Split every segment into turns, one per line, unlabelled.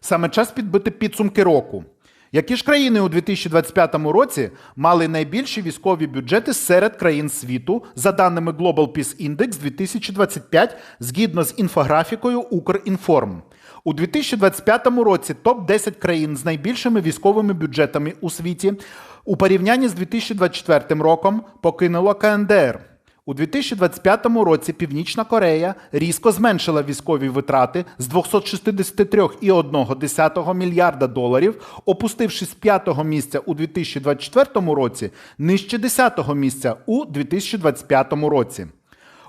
Саме час підбити підсумки року. Які ж країни у 2025 році мали найбільші військові бюджети серед країн світу за даними Global Peace Index 2025 згідно з інфографікою Укрінформ? У 2025 році топ-10 країн з найбільшими військовими бюджетами у світі у порівнянні з 2024 роком покинуло КНДР. У 2025 році Північна Корея різко зменшила військові витрати з 263,1 мільярда доларів, опустившись з п'ятого місця у 2024 році нижче 10 місця у 2025 році.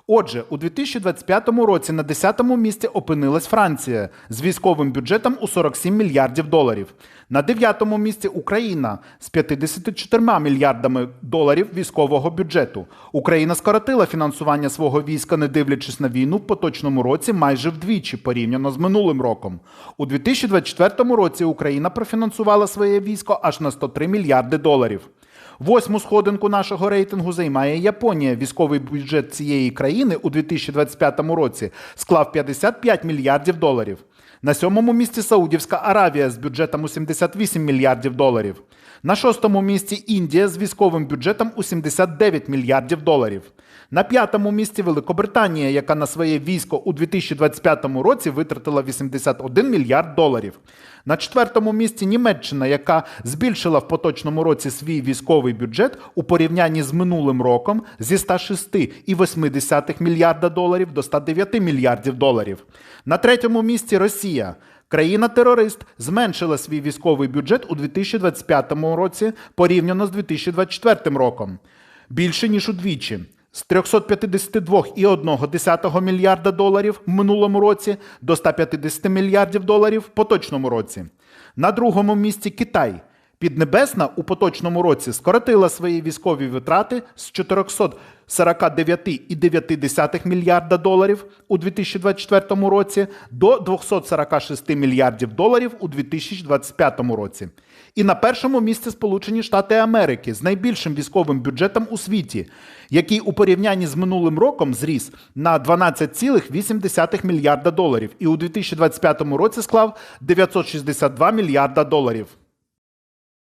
Отже, у 2025 році на 10-му місці опинилась Франція з військовим бюджетом у 47 мільярдів доларів. На 9-му місці Україна з 54 мільярдами доларів військового бюджету. Україна скоротила фінансування свого війська, не дивлячись на війну в поточному році майже вдвічі порівняно з минулим роком. У 2024 році Україна профінансувала своє військо аж на 103 мільярди доларів. Восьму сходинку нашого рейтингу займає Японія. Військовий бюджет цієї країни у 2025 році склав 55 мільярдів доларів. На сьомому місці Саудівська Аравія з бюджетом у 78 мільярдів доларів. На шостому місці Індія з військовим бюджетом у 79 мільярдів доларів. На п'ятому місці Великобританія, яка на своє військо у 2025 році витратила 81 мільярд доларів. На четвертому місці Німеччина, яка збільшила в поточному році свій військовий бюджет у порівнянні з минулим роком зі 106,8 мільярда доларів до 109 мільярдів доларів. На третьому місці Росія. Країна-терорист зменшила свій військовий бюджет у 2025 році порівняно з 2024 роком. Більше ніж удвічі. З 352,1 мільярда доларів в минулому році до 150 мільярдів доларів в поточному році. На другому місці Китай. Піднебесна у поточному році скоротила свої військові витрати з 449,9 мільярда доларів у 2024 році до 246 мільярдів доларів у 2025 році. І на першому місці Сполучені Штати Америки з найбільшим військовим бюджетом у світі, який у порівнянні з минулим роком зріс на 12,8 мільярда доларів і у 2025 році склав 962 мільярда доларів.